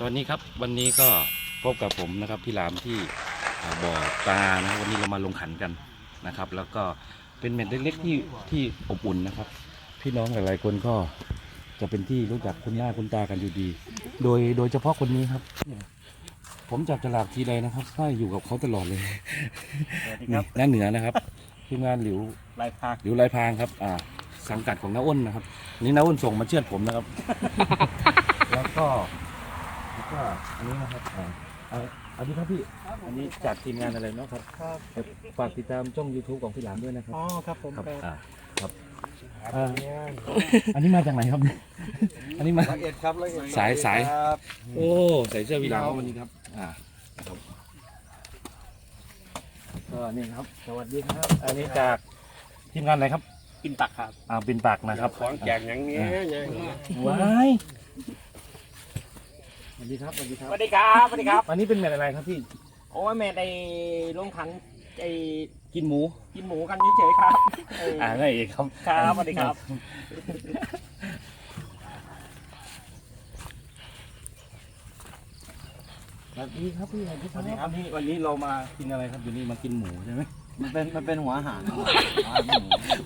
สวัสดีครับวันนี้ก็พบกับผมนะครับพี่หลามที่อ่าบ่อปลานะวันนี้เรามาลงขันกันนะครับ แล้วก็เป็นเม็ดเล็กๆที่ที่อบอุ่นนะครับ พี่น้องหลายๆคนก็จะเป็นที่รู้จักคุณหน้าคุณตากันอยู่ดี โดยโดยเฉพาะคนนี้ครับเนี่ยผมจับฉลากทีไรนะครับก็อยู่กับเขาตลอดเลยสวัสดีคนี่รับหน้าเหนือนะครับทีมงานหลิวลายพากหลิวลายพรางครับ อ่า สังกัดของน้าอ้นนะครับ นี่น้าอ้นส่งมาเชือดผมนะครับ แล้วก็แล้ว ก็อันนี้นะครับอ่าเอาอันนี้ครับพี่ อันนี้จากทีมงานอะไรเนาะครับครับฝากติดตามช่อง YouTube ของพี่หลามด้วยนะครับ อ๋อครับผมครับครับอ่าครับอ่าอันนี้มาจากไหนครับอันนี้มา ละเอียดครับละเอียดสายสาย ครับ โอ้ ใส่เสื้อพี่หลามวันนี้ครับ อ่าครับก็นี่ครับ สวัสดีครับ อันนี้จากทีมงานอะไรครับกินตักครับ อ่าปินปากนะครับ ของแจกอย่างนี้อย่างนี้ว้าย สวัสดีครับสวัสดีคสรับวัสดีครับสวัสดีครับอันนี้เป็นเม็ดอะไรครับพี่โอ้ยแม่ในลงขันไอ้กินหมูกินหมูกันเฉยๆครับเอออ่าง่ายเองครับครับสวัสดีครับ สวัสดีครับพี่สวัสดีครับวันนี้วันนี้เรามากินอะไรครับอยู่นี่มากินหมูใช่ไหมมันเป็นมันเป็นหัวอาหาร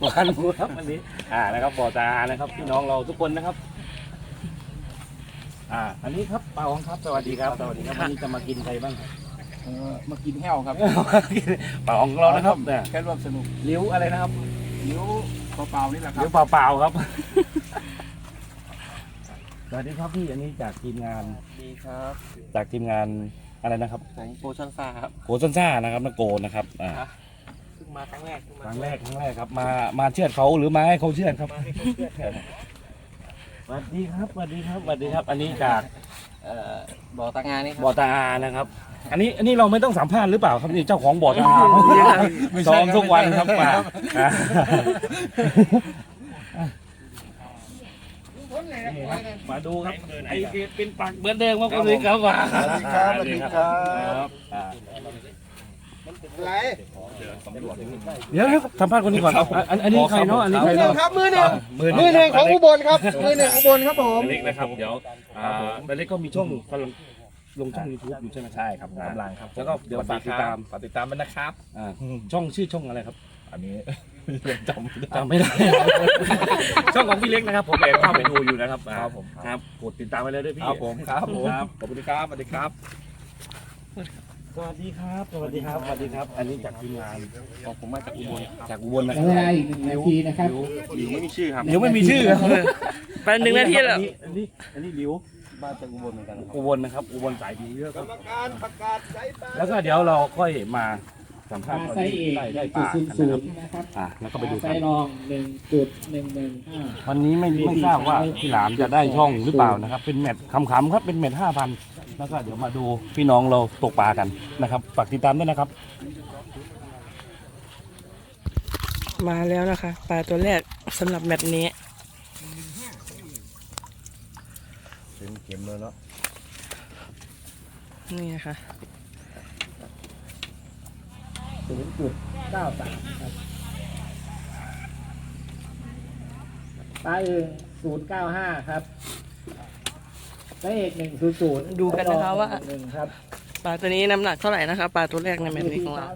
หวานหมูครับวันนี้อ่านะครับบ่อตานะครับพี่น้องเราทุกคนนะครับ อ่า อันนี้ครับเปาครับ สวัสดีครับ สวัสดีครับ วันนี้จะมากินใครบ้างครับเออมากินแห้วครับเปาของเรานะครับเนี่ยแค่ร่วมสนุกลิ้วอะไรนะครับนิ้วเปล่าๆนี่แหละครัลิ้บวเปล่าๆครับ สวัสดีครับพี่ อันนี้จากทีมงาน ดีครับ จากทีมงานอะไรนะครับของโปรชันซ่าครับโกซันซ่านะครับนาโกนะครับ อ่าเพิ่งมาครั้งแรกเพิ่งคมารั้งแรก ครั้งแรกครับ มา มาเชือดเขาหรือมาให้เขาเชือดครับ มาให้เขาเชื่อเถอะส วัสดีครับสวัสดีครับสวัสดีครับ อันนี้จากเอ่อบ่อตางานนี่ครับ บ่อตาอานะครับ อันนี้อันนี้เราไม่ต้องสัมภาษณ์หรือเปล่าครับนี่เจ้าของบ่อตาอาไม่ใช่ซ้อมครับทุกวันครับไม่ใช่ป่าครับอ่านี่ครับมาดูครับไอ้เป็นปากเบือนเดิมครับคุณลิครับว่าสวัสดีครับสวัสดีครับ อ่า ไรเดี๋ยวนะครับสัมภาษณ์คนนี้ก่อนอันอันอันนี้ใครเนาะอันนี้ใครมือหนึ่เนาะงครับมือหนึ่งมือมือหนึ่งของอุบลครับมือหนึ่งอุบลครับผมเล็กนะครับ เดี๋ยวอ่าเล็กก็มีช่องกำลังลงช่องยูทูบอยู่ใช่ไหมใช่ครับกำลังครับแล้วก็เดี๋ยวฝากติดตามฝากติดตามมันนะครับ อ่าช่องชื่อช่องอะไรครับอันนี้จำไม่ได้ จำไม่ได้ ช่องของพี่เล็กนะครับ ผมแอบเข้าไปดูอยู่นะครับอ่าครับผม ครับกดติดตามไปเลยด้วยพี่ครับผมครับผมครับขอบคุณครับสวัสดีครับ สวัสดีครับ สวัสดีครับ สวัสดีครับ อันนี้จากทีมงานของผมมาจากอุบลจากอุบลนะคใช้รับเวลาอีกหนึ่งนาทีนะครับ หลิวไม่มีชื่อครับเดี๋ยวไม่มีชื่อครับไปหนึ่งนาทีแล้วอันนี้อันนี้อันนี้หลิวมาจากอุบลเหมือนกันครับอุบลนะครับ อุบลสายดีเยอะครับการประกาศใช้ปแล้วก็เดี๋ยวเราค่อยมาสัมปภาษลาณ์ตอนไซส์ที่เอกได้ได้จุปดลาศูนย์กันศูนะคนรับย์นะครับอ่าแล้วก็ปไปลาดูไซกันส์รองหนึ่งจุดหนึ่งหนึ่งห้าวันนี้ไม่ไม่ทราบว่าพี่หลามจะได้ช่องหรือเปล่านะครับ เป็นแมตช์ขำๆครับเป็นแมตช์ห้าพัน แล้วก็เดี๋ยวมาดูพี่น้องเราตกปลากันนะครับฝากติดตามด้วยนะครับ มาแล้วนะคะ ปลาตัวแรกสำหรับแมตช์นี้เป็นเข็มเลยเนาะนี่นะคะศูนย์จุดเก้าสามครับปลาอื่นศูนย์เก้าห้าครับ ไซส์เอกหนึ่งศูนย์ศูนย์ดูกันนะคะว่า หนึ่งครับปลาตัวนี้น้ำหนักเท่าไหร่นะคะปลาตัวแรกในแมตช์นี้ของเรา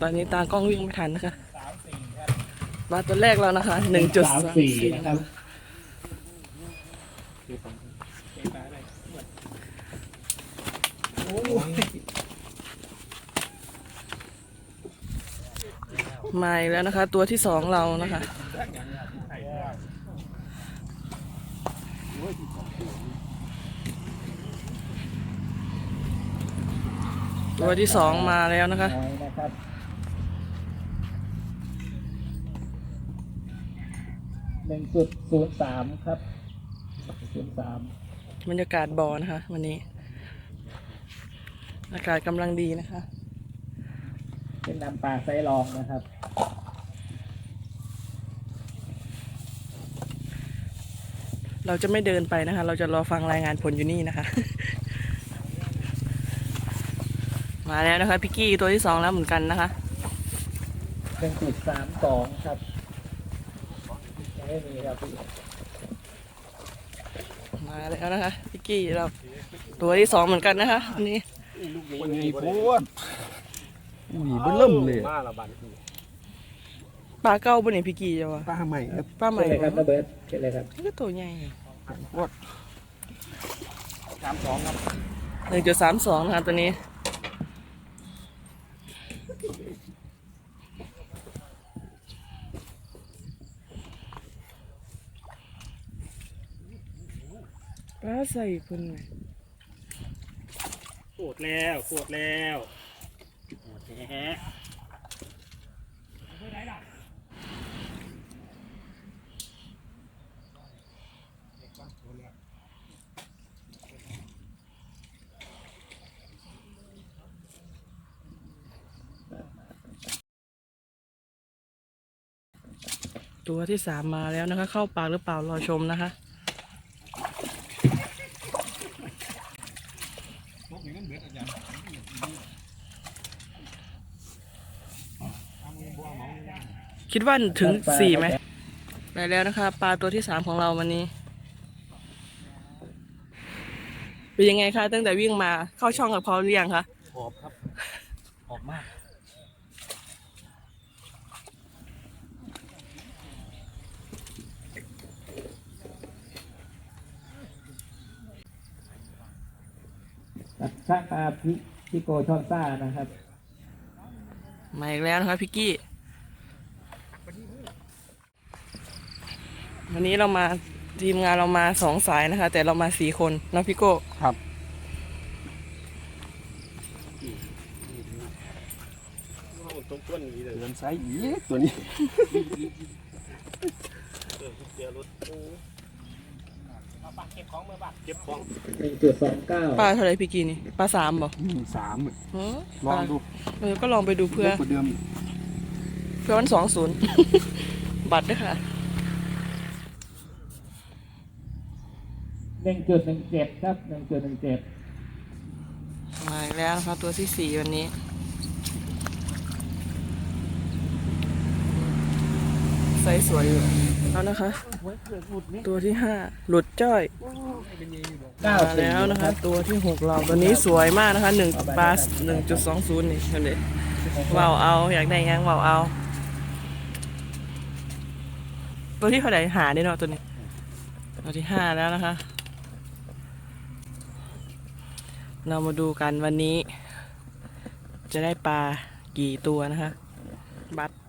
ตอนนี้ตากล้องวิ่งไม่ทันนะคะปลาตัวแรกแล้วนะคะหนึ่งจุดสามสามสี่สี่นะครับมาอีกแล้วนะคะ ตัวที่สองเรานะคะ ตัวที่สองมาแล้วนะคะน้อยนะครับหนึ่งจุดศูนย์สามครับศูนย์สามบรรยากาศบ่อนะคะ วันนี้ อากาศกำลังดีนะคะ เป็นน้ำปลาไซส์รองนะครับ เราจะไม่เดินไปนะคะ เราจะรอฟังรายงานผลอยู่นี่นะคะ มาแล้วนะคะพิกกี้ตัวที่สองแล้วเหมือนกันนะคะหนึ่งจุดสามสองครับยังไม่มีครับพี่มาแล้วนะคะพี่กี้เราตัวที่สองเหมือนกันนะคะอันนี้วันนี้โคตรหนีเบิ่มเลย มาละบัน ปลาเก้าบนไหนพี่กี้จะวะป้าใหม่ครับปลาใหม่เช่เลยครับระเบิดเช่เลยครับนี่ก็ตัวใหญ่โคตรสามสองครับหนึ่งจุดสามสองนะคะตัวนี้ปลาใส่คุณไหมปวดแล้วปวดแล้วปวดแฮะ ตัวที่สามมาแล้วนะคะ เข้าปากหรือเปล่ารอชมนะคะคิดว่าถึงสี่ไหมไปแล้วนะคะ ปลาตัวที่สามของเราวันนี้ เป็นยังไงคะตั้งแต่วิ่งมาเข้าช่องกับเขาหรือยังคะหอบครับหอบมาก ซ่าปลาพี่พี่โกชอบซ่านะครับ มาอีกแล้วนะคะพี่กี้ วันนี้เรามาทีมงานเรามาสองสายนะคะ แต่เรามาสี่คนเนาะพี่โก้ครับต้นต้นนี้เลยเดินซ้ายอีตัวนี้เจอรถ โอ้มาปักเก็บของมือปักเก็บของหนึ่งจุดสองเก้าปลาเท่าไหรพี่กีนี่ปลาสามบ่หนึ่งสามลองดูเออก็ลองไปดูเพื่อ เดิมเพื่อวันสองศูนย์ บัตรด้วยค่ะหนึ่งจุดหนึ่งเจ็ดครับหนึ่งจุดหนึ่งเจ็ดมาอีกแล้วนะคะตัวที่สี่วันนี้ไซส์สวยอยู่ แล้วนะคะ ตัวที่ห้าหลุดจ้อยเก้ามาสี่แล้วนะคะ ตัวที่หกเราตัวนี้สวยมากนะคะหนึ่งปลาหนึ่งจุดสองศูนย์นี่เห็นเลยว่าวเอาอยากได้ยังว่าวเอา ตัวที่เท่าไหร่หาได้เนาะตัวนี้ ตัวที่ห้าแล้วนะคะ เรามาดูกันวันนี้ จะได้ปลากี่ตัวนะคะ บัตร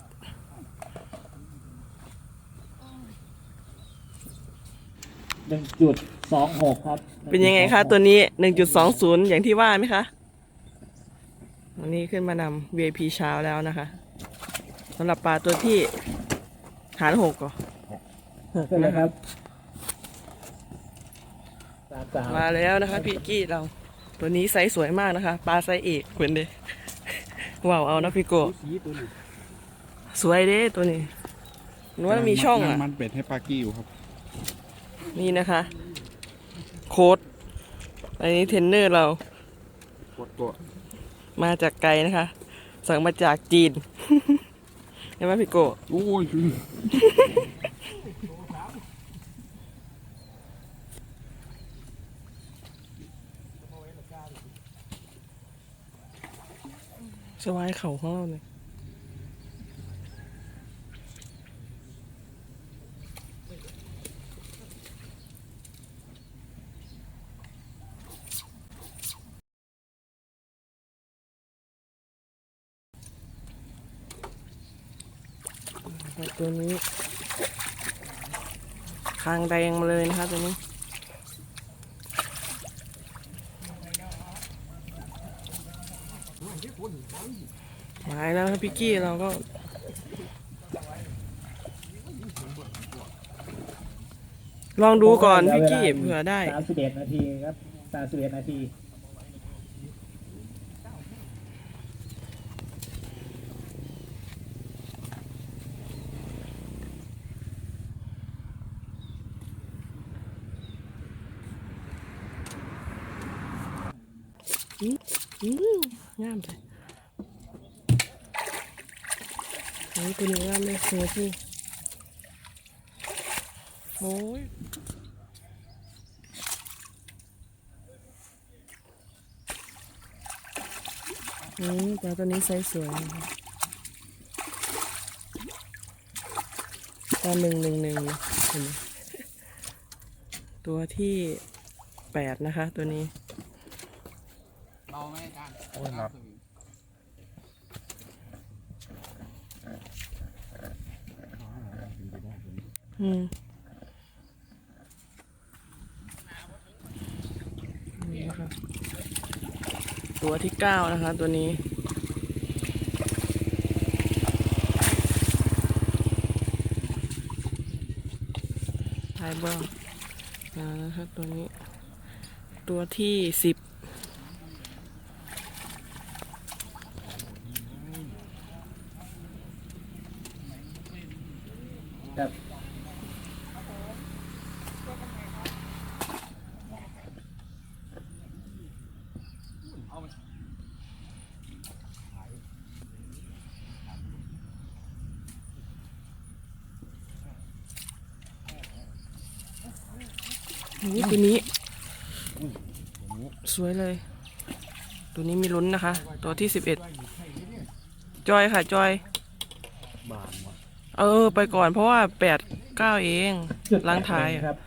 หนึ่งจุดสองหกครับเป็นยังไงคะตัวนี้หนึ่งจุดสองศูนย์อย่างที่ว่าไหมคะวันนี้ขึ้นมานำ VIP เช้าแล้วนะคะสำหรับปลาตัวที่หารหกเหรอหกใช่เลยนะคคะรับสามสามมาแล้วนะคะพี่กี้เรา ตัวนี้ไซส์สวยมากนะคะปลาไซส์เอกเหมือนเด้ว้าวเอานะพี่โกสีตัวนี้สวยเด้ตัวนี้นึกว่ามีช่องอะ มันเป็ดให้ปากี้อยู่ครับ นี่นะคะ โค้ดอันนี้เทรนเนอร์เรากดตัวมาจากไกลนะคะ สั่งมาจากจีนใช่ไหมพี่โกโอ้ยสวายเขาของเราเนี่ย ตัวนี้คางแดงมาเลยนะคะตัวนี้มาแล้วครับพี่กี้เราก็ลองดูก่อนพี่กี้เผื่อได้สามสิบเอ็ดนาทีครับสามสิบเอ็ดนาที งามเลยนี่ตัวนี้งามเลยสวยจริงโอ้ยนี่ปลาตัวนี้ไซส์สวยตัวหนึ่งหนึ่งหนึ่งตัวที่แปดนะคะตัวนี้ โอ้ยหนักอืมนี่นะคะตัวที่เก้านะคะ ตัวนี้ท้ายเบิ้งมานะคะตัวนี้ ตัวที่สิบ นี่ตัวนี้ สวยเลย ตัวนี้มีลุ้นนะคะ ตัวที่สิบเอ็ดจอยค่ะจอยบานว่ะเออ ไปก่อนเพราะว่าแปดเก้าเองจุดล้างท้ายแปดหนึ่อะครับ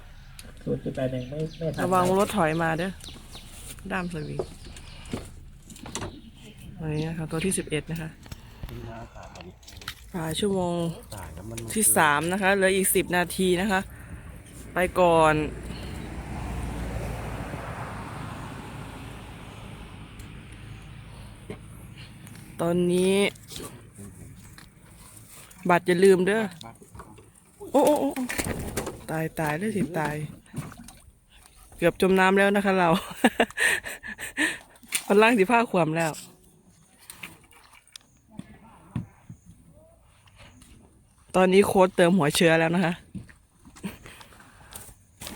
ศูนย์จุดแปดหนึ่งไม่ไม่ทันระวังรถถอยมาเด้อด้ามสวิงอันนี้นะคะตัวที่สิบเอ็ดนะคะที่หน้าขาดมันป่าชั่วโมงตายแล้วมันที่สามนะคะเหลืออีกสิบนาทีนะคะ ไปก่อน ตอนนี้ บัตรอย่าลืมเด้อ โอ้โอ้โอ้ตายตายเลยสิตาย เกือบจมน้ำแล้วนะคะ เรามันล่างสิผ้าขวามแล้วตอนนี้โค้ดเติมหัวเชื้อแล้วนะคะ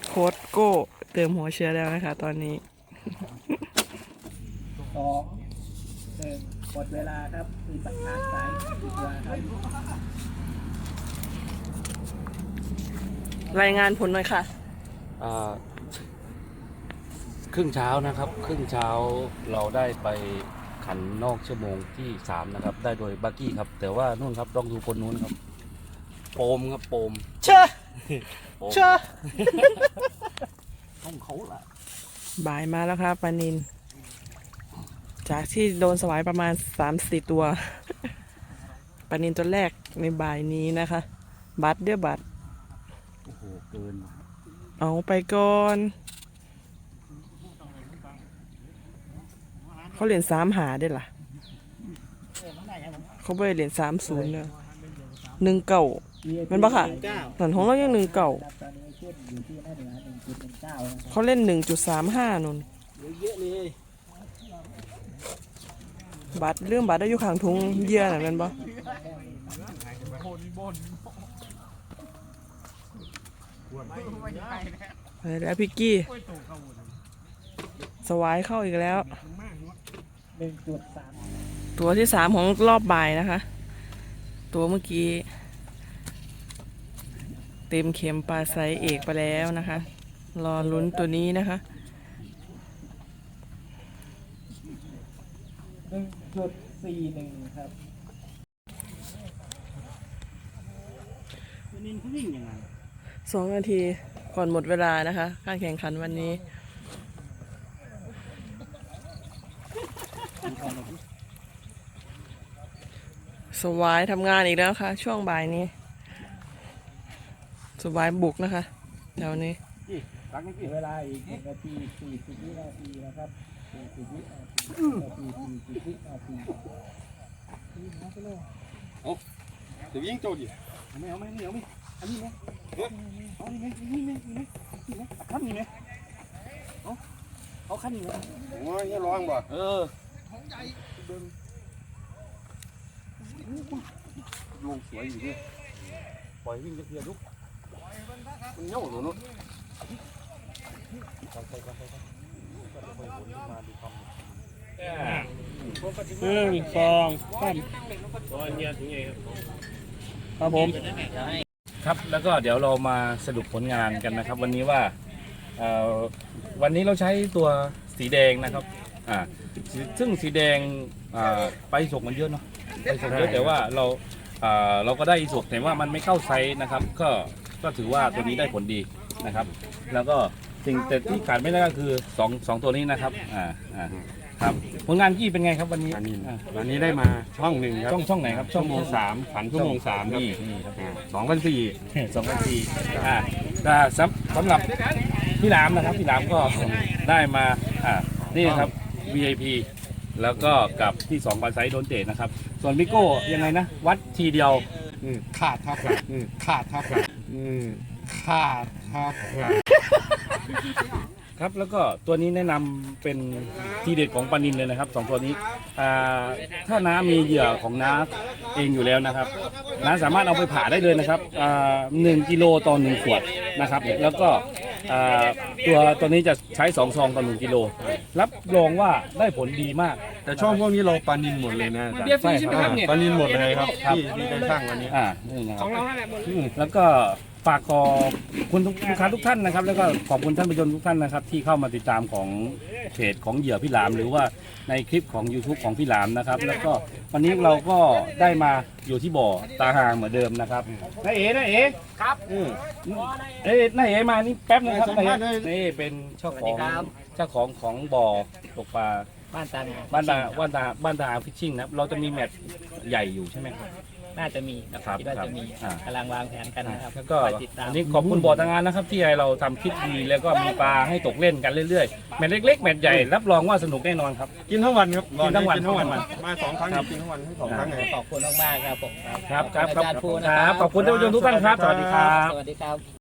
โค้ดโก้เติมหัวเชื้อแล้วนะคะ ตอนนี้ หนึ่งหมดเวลาครับมีปัญหาสายอีกตัวครับรายงานผลหน่อยค่ะ อ่าครึ่งเช้านะครับ ครึ่งเช้าเราได้ไปขันนอกชั่วโมงที่สามนะครับ ได้โดยบักกี้ครับ แต่ว่านู่นครับต้องดูคนนู้นครับ โปมครับโปมเชื่อโปมเชื่อต้องเขาล่ะบ่ายมาแล้วค่ะปานิน จากที่โดนสวายประมาณสามสี่ตัวปานินตัวแรกในบ่ายนี้นะคะ บัตรเด้อบัตรโอ้โหเกินเอาไปก่อนเขาเหรียญสามหาได้ล่ะเขาไม่ได้เหรียญสามศูนย์เลยหนึ่งเก่าแมันปะค่ะหนันของเรายังหนึ่งเก่าครับตอนนี้ขึ้นอยู่ที่หน้าเหนือหนึ่งจุดหนึ่งเก้านะครับเขาเล่นหนึ่งจุดสามห้านุ่นเยอะเลย บัตรเรื่องบัตรได้อยู่ข้างทุงเยี่ยน่ะแมันบ่ไปแล้วพี่กี้ สวายเข้าอีกแล้ว ตัวที่สามของรอบบ่ายนะคะ ตัวเมื่อกี้ เต็มเข็มปลาไซเอกไปแล้วนะคะ รอลุ้นตัวนี้นะคะ หนึ่งจุดสี่หนึ่งครับนินเขาวิ่งยังไงสองนาทีก่อนหมดเวลานะคะ การแข่งขันวันนี้ สวายทำงานอีกแล้วค่ะ ช่วงบ่ายนี้ สวายบุกนะคะแถวนี้รักนี่เหลือเวลาอีกหนึ่งนาทีสี่สิบวินาทีนะครับ สี่สิบวินาทีนาทีสี่สิบวินาเดี๋ยวยิงโจดิไม่เอาไม่ไม่เอาไม่อันนี้ไหมเอานี่ไหมนี่ไหมนี่ไหมนี่ไหมขั้นนี่ไหมเอาเอาขั้นนี่ไหมโอ้ยเนี่ยร้องบ่เออลงสวยอยู่ดิปล่อยวิ่งเพียลุกมันเน่าหนูเนาะ หนึ่งสองสามครับผมครับแล้วก็เดี๋ยวเรามาสรุปผลงานกันนะครับ วันนี้ว่าอ่อวันนี้เราใช้ตัวสีแดงนะครับอ่าซึ่งสีแดงอ่าไปส่งมันเยอะเนาะไปส่งเยอะแต่ว่าเราอ่าเราก็ได้อีสุกแต่ว่ามันไม่เข้าไซส์นะครับ ก็ก็ถือว่าตัวนี้ได้ผลดีนะครับ แล้วก็ สิ่งแต่ที่ขาดไม่ได้ก็คือสองสองตัวนี้นะครับอ่าอ่าครับผลงานกี้เป็นไงครับวันนี้อันนี้อ่าวันนี้ได้มาช่องหนึ่งครับช่องช่องไหนครับชั่วโมงสามขันชั่วโมงสามครับนี่นี่ครับ สองพันสี่ สองพันสี่อ่าแต่สำสำหรับพี่หลามนะครับพี่หลามก็ได้มาอ่านี่นะครับ VIP แล้วก็กับที่สองบาไซโดนเตะนะครับ ส่วนมิโก้ยังไงนะ วัดทีเดียวขาดครับอืมขาดครับอืมขาดครับ ครับแล้วก็ตัวนี้แนะนำเป็นทีเด็ดของปลานินเลยนะครับสองตัวนี้อ่าถ้าน้ามีเหยื่อของน้าเองอยู่แล้วนะครับน้าสามารถเอาไปผ่าได้เลยนะครับอ่าหนึ่งกิโลต่อหนึ่งขวดนะครับแล้วก็อ่าตัวตัวนี้จะใช้สองซองต่อหนึ่งกิโลรับรองว่าได้ผลดีมาก แต่ช่องพวกนี้เราปลานินหมดเลยนะอาจารย์เบียร์ฟรีใช่ไหมครับเนี่ยปลานินหมดเลยครับครับที่ที่ได้สร้างวันนี้ อ่านี่นะครับอืมแล้วก็ ฝากขอบคุณทุกลูกค้าทุกท่านนะครับ แล้วก็ขอบคุณท่านผู้ชมทุกท่านนะครับ ที่เข้ามาติดตามของเพจของเหยื่อพี่หลาม หรือว่าในคลิปของ YouTube ของพี่หลามนะครับ แล้วก็วันนี้เราก็ได้มาอยู่ที่บ่อตาหางเหมือนเดิมนะครับนายเอ๋นายเอ๋ครับเอ้ยนายเอ๋มานี่แป๊บนึงครับสัมนายภาษณ์เอ๋เลยนี่เป็นเจ้าของเจ้าของของบ่อตกปลาบ้านตันบ้านตาบ้านตาบ้านตาฟิชชิ่งนะครับเราจะมีแมตช์ใหญ่อยู่ใช่ไหมครับ น่าจะมีนะคครัรับบคิดว่าจะมีอ่า กำลังวางแผนกันนะครับแล้วก็คอยติดตาม อันนี้ขอบคุณบอร์ดทางงานนะครับ ที่ให้เราทำคลิปดีแล้วก็มีปลาให้ตกเล่นกันเรื่อยๆแมตช์เล็กๆแมตช์ใหญ่รับรองว่าสนุกแน่นอนครับ กินทั้งวันครับกินทั้งวันกินทั้งวันทั้งวันมาสองครั้งครับกินทั้งวันทั้งสองครั้งเลยขอบคุณมากๆครับผมครับครับขอณอาจารย์ภูนะคครัรับบขอบคุณท่านผู้ชมทุกท่านครับสวัสดีครับ สวัสดีครับ